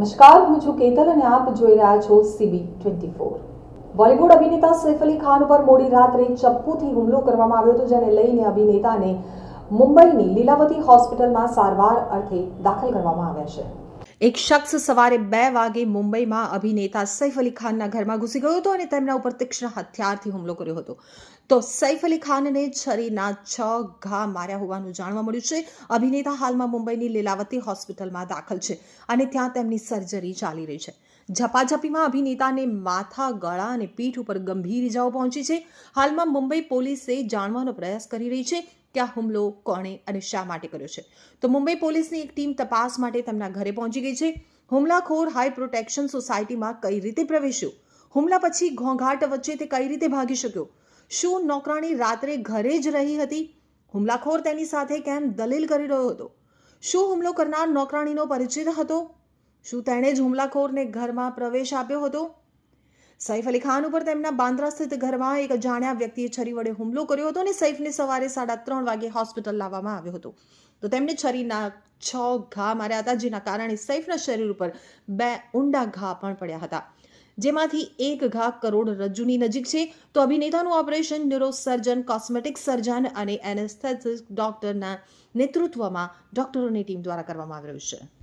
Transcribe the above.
નમસ્કાર, હું છું કેતલ અને આપ જોઈ રહ્યા છો સીબી ટ્વેન્ટી ફોર બોલિવૂડ અભિનેતા સૈફ અલી ખાન ઉપર મોડી રાત્રે ચપ્પુથી હુમલો કરવામાં આવ્યો હતો, જેને લઈને અભિનેતાને મુંબઈની લીલાવતી હોસ્પિટલમાં સારવાર અર્થે દાખલ કરવામાં આવ્યા છે. એક શખ્સ સવારે બે વાગે મુંબઈમાં અભિનેતા સૈફ અલી ખાનના ઘરમાં ઘૂસી ગયો હતો અને તેમના ઉપર તીક્ષ્ણ હથિયારથી હુમલો કર્યો હતો. તો સૈફ અલી ખાનને છરીના છ ઘા માર્યા હોવાનું જાણવા મળ્યું છે. અભિનેતા હાલમાં મુંબઈની લીલાવતી હોસ્પિટલમાં દાખલ છે અને ત્યાં તેમની સર્જરી ચાલી રહી છે. ઝપાઝપીમાં અભિનેતાને માથા, ગળા અને પીઠ ઉપર ગંભીર ઇજાઓ પહોંચી છે. હાલમાં મુંબઈ પોલીસે જાણવાનો પ્રયાસ કરી રહી છે. કે આ હુમલો કોણે અને શા માટે કર્યો છે? તો મુંબઈ પોલીસની એક ટીમ તપાસ માટે તેમના ઘરે પહોંચી ગઈ છે. હુમલાખોર હાઈ પ્રોટેક્શન સોસાયટીમાં કઈ રીતે પ્રવેશ્યો? હુમલા પછી ઘોંઘાટ વચ્ચે તે કઈ રીતે ભાગી શક્યો? શું નોકરાણી રાત્રે ઘરે જ રહી હતી? હુમલાખોર તેની સાથે કેમ દલીલ કરી રહ્યો હતો? શું હુમલો કરનાર નોકરાણીનો પરિચિત હતો? શું તેણે જ હુમલાખોરને ઘરમાં પ્રવેશ આપ્યો હતો? સૈફ અલી ખાન ઉપર તેમના બાંદ્રા સ્થિત ઘરમાં એક અજાણ્યા વ્યક્તિએ છરી વડે હુમલો કર્યો હતો અને સૈફને સવારે સાડા ત્રણ વાગે હોસ્પિટલ લાવવામાં આવ્યો હતો. તો તેમને છરીના છ ઘા માર્યા હતા, જેના કારણે સૈફના શરીર ઉપર બે ઊંડા ઘા પણ પડ્યા હતા. જેમાંથી એક ઘા કરોડ રજ્જુની નજીક છે. તો અભિનેતાનું ઓપરેશન ન્યુરોસર્જન કોસ્મેટિક સર્જન અને એનેસ્થેસિસ ડોક્ટરના નેતૃત્વમાં ડોક્ટરોની ટીમ દ્વારા કરવામાં આવી રહ્યું છે.